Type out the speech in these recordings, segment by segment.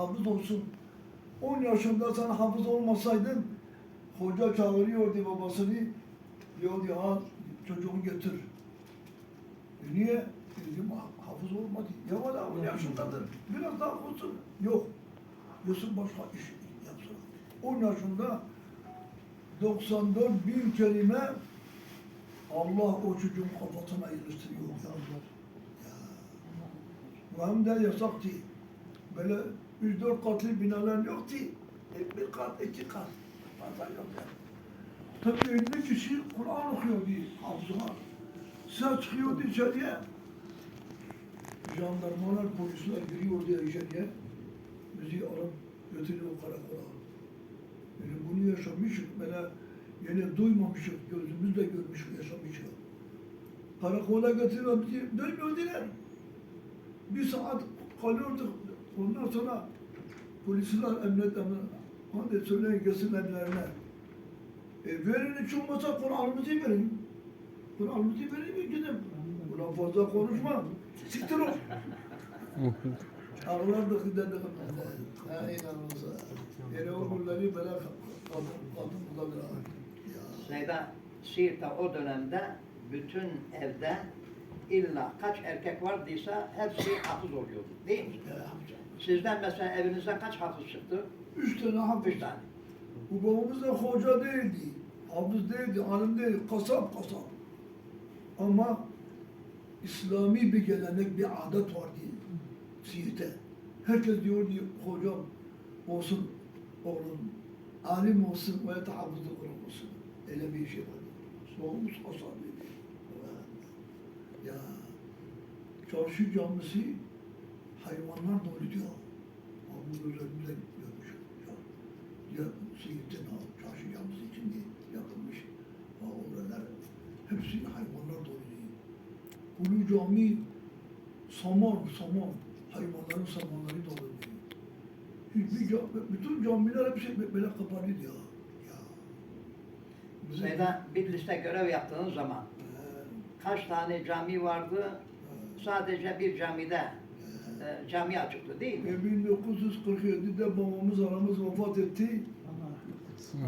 hafız olsun. 10 yaşında sen hafız olmasaydın hoca çağırıyordu babasını. Diyordu al çocuğu götür. E niye? Dedim "Ha- hafız olmadı. Ya valla 10 yaşındadır. Biraz daha olsun. Yok. Yusuf başka iş yapsın. 10 yaşında 94 bin kelime Allah o çocuğun kafasına iliştiriyor. Ya. Ya. Hem de yasaktı. Böyle 3-4 katlı binalar yoktu. E, bir kat, iki kat. Fazla yok yani. Tabii 50 kişi Kur'an okuyordu hafızlar. Ses çıkıyordu içeriye. Jandarmalar, polisler giriyordu içeriye. Bizi alıp götürüyor karakola. Yani bunu yaşamışık, böyle yine duymamışık, gözümüzle görmüşük, yaşamışık. Karakola götürüyor bizi, dönmüyordular. Bir saat kalıyorduk. Ondan sonra polisler emniyet emniyet. Hadi söyleyin gelsin evlerine. E verin hiç olmazsa Kur'an'ımızı verin. Kur'an'ımızı verin mi gidin. Ulan fazla konuşma. Siktir ol. Ağlardık giderdik. Ha inanılmaz. Yani o günleri böyle kadın, kadın bulabilir. Ya. Zeyda Siirt'te o dönemde bütün evde illa kaç erkek vardıysa hepsi hafız oluyordu değil mi? Ya. Sizden mesela evinizden kaç hafız çıktı? Üç tane hafız. Üç tane. Bu babamız da hoca değildi. Hafız değildi, alim değil, kasap kasap. Ama İslami bir gelenek, bir adet vardı Siirt'te. Herkes diyordu, hocam olsun oğlum, alim olsun ve hafızlık oğlum olsun. Öyle bir şey vardı. Babamız kasabıydı. Ya, çarşı camisi hayvanlar dolu diyor. Bu üzerimize görmüş. Ya, ya Siirt'in o çarşı camisi için diye yapılmış. Oralar hepsi hayvanlar dolu diyor. Kulu cami saman, saman. Hayvanların samanları dolu diyor. Hiçbir cami, bütün camiler hepsi böyle kapalı diyor. Ya. Bize- Zeyda bir liste görev yaptığınız zaman kaç tane cami vardı? Sadece bir camide e, cami açıktı değil mi? Ve 1947'de babamız aramız vefat etti.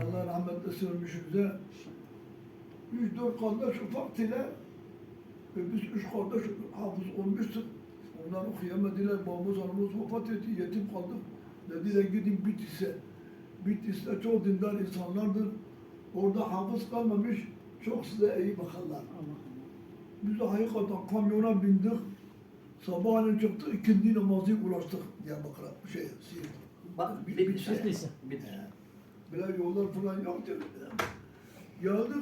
Allah rahmet eylesin ölmüşümüze. Üç dört kardeş ufak ile ve biz üç kardeş hafız olmuştuk. Onlar okuyamadılar. Babamız aramız vefat etti. Yetim kaldık. Dediler gidin Bitlis'e. Bitlis'te çok dindar insanlardır. Orada hafız kalmamış. Çok size iyi bakarlar. Biz de hakikaten kamyona bindik. Sabahleyin çıktık, ikindi namazı ulaştık Diyarbakır'a, şey, Siirt. Bak Bi- Bitlis'e. Bitlis'e. Bitlis'e. Böyle yollar falan yoktu. Geldik,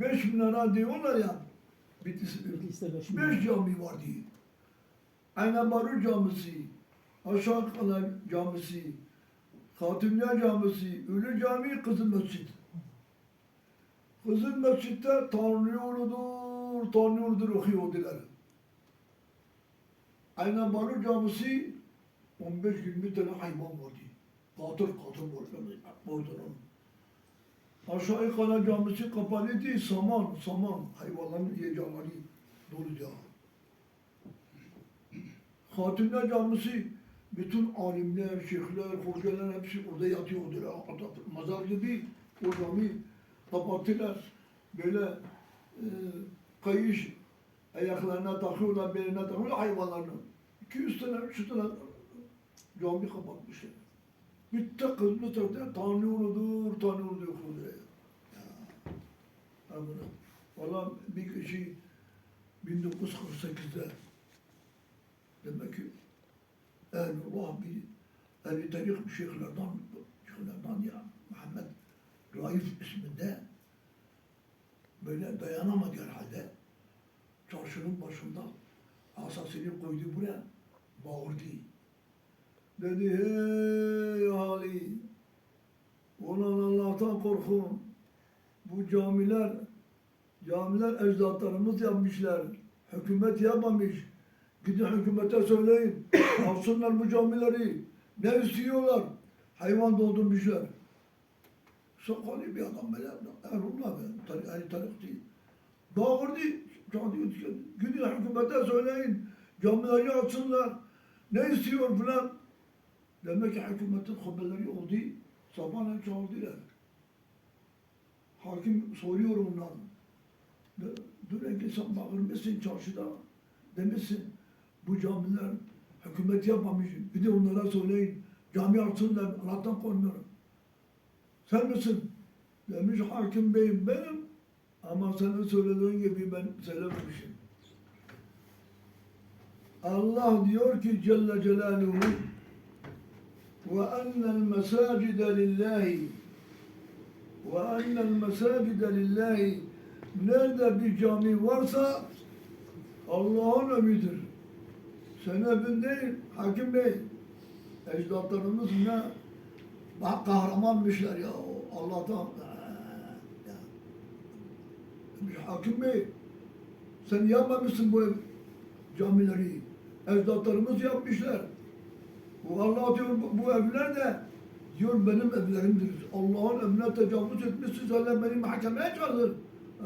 beş minara diyorlar ya, Bitlis, Bitlis'te beş beş cami vardı. Aynabaru Camisi, Aşağı Kalan Camisi, Hatimya Camisi, Ölü Cami, Kızıl Mescid. Kızıl Mescid'de Tanrı yoludur, Tanrı yoludur okuyordular. Aynen Baru Camisi 15-20 tane hayvan vardı. Katır katır. Oradan Aşağı Kala Camisi kapalıydı. Saman, saman. Hayvanların yiyecekleri doluydu. Hatimler Camisi bütün alimler, şeyhler, hocalar hepsi orada yatıyordular. Mazar gibi o cami kapattılar. Böyle e, kayış ayaklarına takıyorlar, beline takıyorlar hayvanlarını. 200 tane, 300 tane cami kapatmışlar. Bir tek kızını taktılar, Tanrı uludur, Tanrı uludur okuyorlar. Ya. Valla bir kişi 1948'de demek ki Ehlullah bir ehli tarih şeyhlerden, şeyhlerden ya Muhammed Raif isminde böyle dayanamadı herhalde. Çarşının başında asasını koydu buraya, bağırdı. Dedi hey Ali, olan Allah'tan korkun. Bu camiler, camiler ecdatlarımız yapmışlar. Hükümet yapmamış. Gidin hükümete söyleyin. Alsınlar bu camileri. Ne istiyorlar? Hayvan doldurmuşlar. Sakalı bir adam böyle. Erullah be. Tar Ali Tarık değil. Bağırdı. Gidin hükümete söyleyin. Camileri açsınlar. Ne istiyor filan. Demek ki hükümetin haberleri oldu. Sabahleyin çağırdılar. Hakim soruyor ondan. Dur sen bakır mısın çarşıda? Demişsin bu camiler hükümet yapmamış. Bir de onlara söyleyin. Cami açsınlar. Allah'tan korkmuyorum. Sen misin? Demiş hakim beyim benim. Ama senin söylediğin gibi ben söylememişim. Allah diyor ki Celle Celaluhu ve ennel mesacide lillahi ve ennel mesacide lillahi nerede bir cami varsa Allah'ın evidir. Senin evin değil, hakim bey. Ecdatlarımız ne bak kahramanmışlar ya Allah'tan. Hakim bey sen yapmamışsın bu ev, camileri. Ecdatlarımız yapmışlar. Bu Allah diyor bu- bu evler de diyor benim evlerimdir. Allah'ın emrine tecavüz etmişsiniz hala beni mahkemeye çağırır.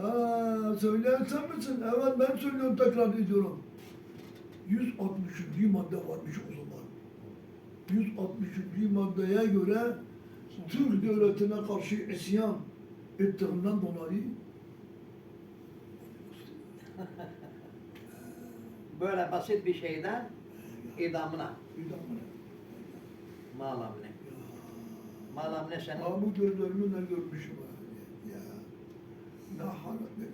Aa, söyleyen sen misin? Evet ben söylüyorum tekrar ediyorum. 163. madde varmış o zaman. 163. maddeye göre Türk devletine karşı isyan ettiğinden dolayı Böyle basit bir şeyden idamına. idamına. Malamne. Ya. Malamne senin Ha bu gözlerimi ne görmüşüm. Ya. Ne halet ne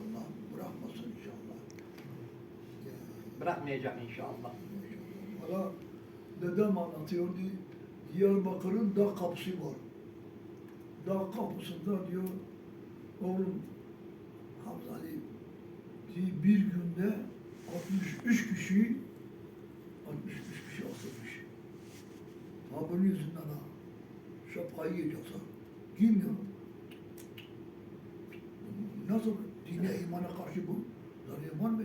Allah bırakmasın inşallah. Ya. bırakmayacak inşallah. Valla dedem anlatıyordu. Diyarbakır'ın dağ kapısı var. Dağ kapısında diyor oğlum Hamzali diye bir günde 63 kişi 63 kişi asılmış. Ha bunun yüzünden ha. Şapkayı yiyeceksin. Giymiyor. Nasıl dine imana karşı bu? Zaten iman mı?